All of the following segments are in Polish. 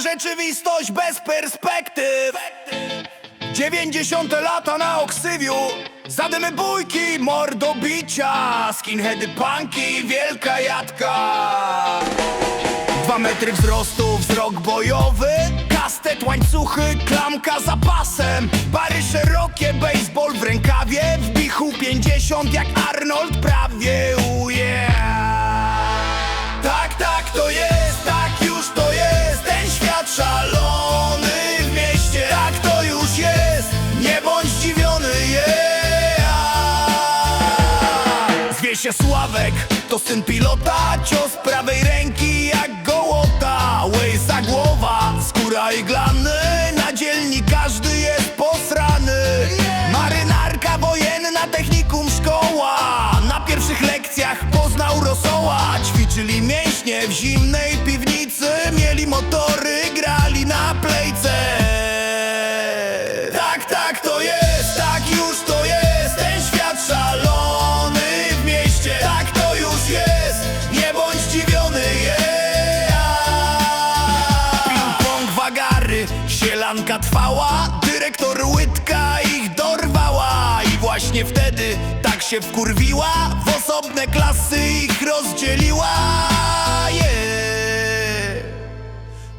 rzeczywistość bez perspektyw. 90 lata na oksywiu Zadymy bójki, mordobicia Skinheady, punki, wielka jadka Dwa metry wzrostu, wzrok bojowy. Kastet, łańcuchy, klamka za pasem. Bary szerokie, baseball w rękawie. W bichu 50 jak Arnold prawie uje. Tak, tak to jest, się Sławek, to syn pilota Cios prawej ręki jak gołota. Łejsa głowa, skóra iglany Na dzielni każdy jest posrany. Marynarka wojenna, technikum szkoła. Na pierwszych lekcjach poznał rosoła. Ćwiczyli mięśnie w zimnej piwnicy sielanka trwała Dyrektor Łydka ich dorwała. I właśnie wtedy tak się wkurwiła W osobne klasy ich rozdzieliła. Yeah.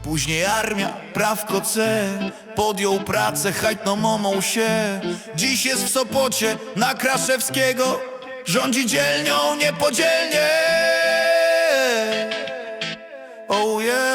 Później armia, prawko C Podjął pracę, hajtną momą się. Dziś jest w Sopocie, na Kraszewskiego Rządzi dzielnią niepodzielnie. Oh yeah